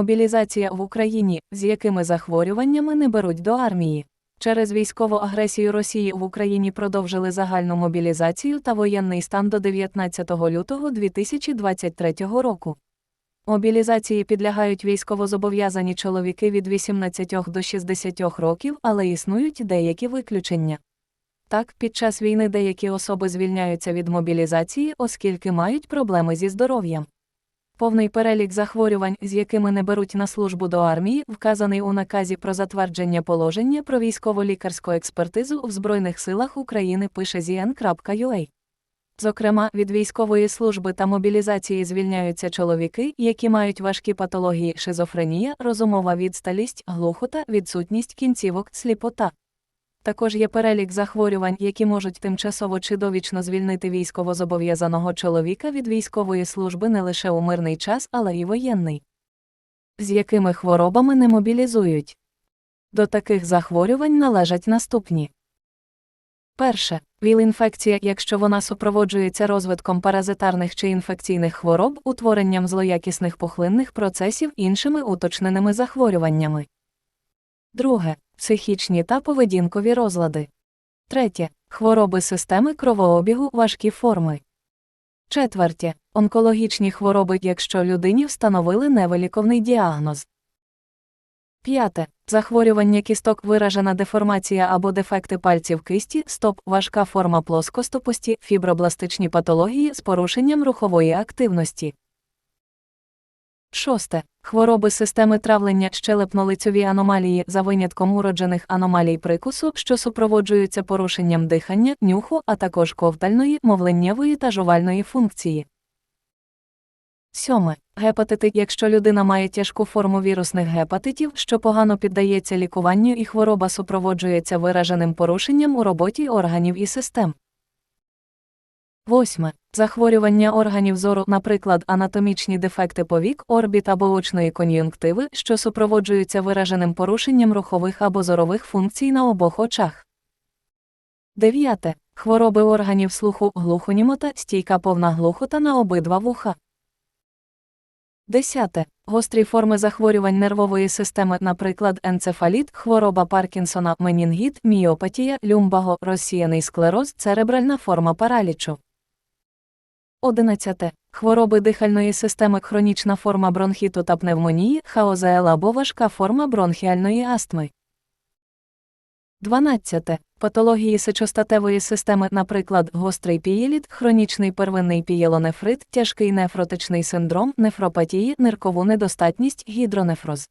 Мобілізація в Україні, з якими захворюваннями не беруть до армії. Через військову агресію Росії в Україні продовжили загальну мобілізацію та воєнний стан до 19 лютого 2023 року. Мобілізації підлягають військовозобов'язані чоловіки від 18 до 60 років, але існують деякі виключення. Так, під час війни деякі особи звільняються від мобілізації, оскільки мають проблеми зі здоров'ям. Повний перелік захворювань, з якими не беруть на службу до армії, вказаний у наказі про затвердження положення про військово-лікарську експертизу в Збройних силах України пише zn.ua. Зокрема, від військової служби та мобілізації звільняються чоловіки, які мають важкі патології шизофренія, розумова відсталість, глухота, відсутність кінцівок, сліпота. Також є перелік захворювань, які можуть тимчасово чи довічно звільнити військовозобов'язаного чоловіка від військової служби не лише у мирний час, але й воєнний. З якими хворобами не мобілізують. До таких захворювань належать наступні. Перше. ВІЛ-інфекція, якщо вона супроводжується розвитком паразитарних чи інфекційних хвороб, утворенням злоякісних пухлинних процесів іншими уточненими захворюваннями. Друге. Психічні та поведінкові розлади. Третє. Хвороби системи кровообігу важкі форми. Четверте. Онкологічні хвороби, якщо людині встановили невиліковний діагноз. П'яте. Захворювання кісток, виражена деформація або дефекти пальців кисті, стоп, важка форма плоскостопості, фібробластичні патології з порушенням рухової активності. Шосте. Хвороби системи травлення щелепно-лицьові аномалії за винятком уроджених аномалій прикусу, що супроводжуються порушенням дихання, нюху, а також ковтальної, мовленнєвої та жувальної функції. Сьоме. Гепатити, якщо людина має тяжку форму вірусних гепатитів, що погано піддається лікуванню і хвороба супроводжується вираженим порушенням у роботі органів і систем. Восьме. Захворювання органів зору, наприклад, анатомічні дефекти повік, орбіт або очної кон'юнктиви, що супроводжуються вираженим порушенням рухових або зорових функцій на обох очах. Дев'яте. Хвороби органів слуху, глухонімота, стійка повна глухота на обидва вуха. Десяте. Гострі форми захворювань нервової системи, наприклад, енцефаліт, хвороба Паркінсона, менінгіт, міопатія, люмбаго, розсіяний склероз, церебральна форма паралічу. 11. Хвороби дихальної системи, хронічна форма бронхіту та пневмонії, хаозеел або важка форма бронхіальної астми. 12. Патології сечостатевої системи, наприклад, гострий пієліт, хронічний первинний пієлонефрит, тяжкий нефротичний синдром, нефропатії, ниркову недостатність, гідронефроз.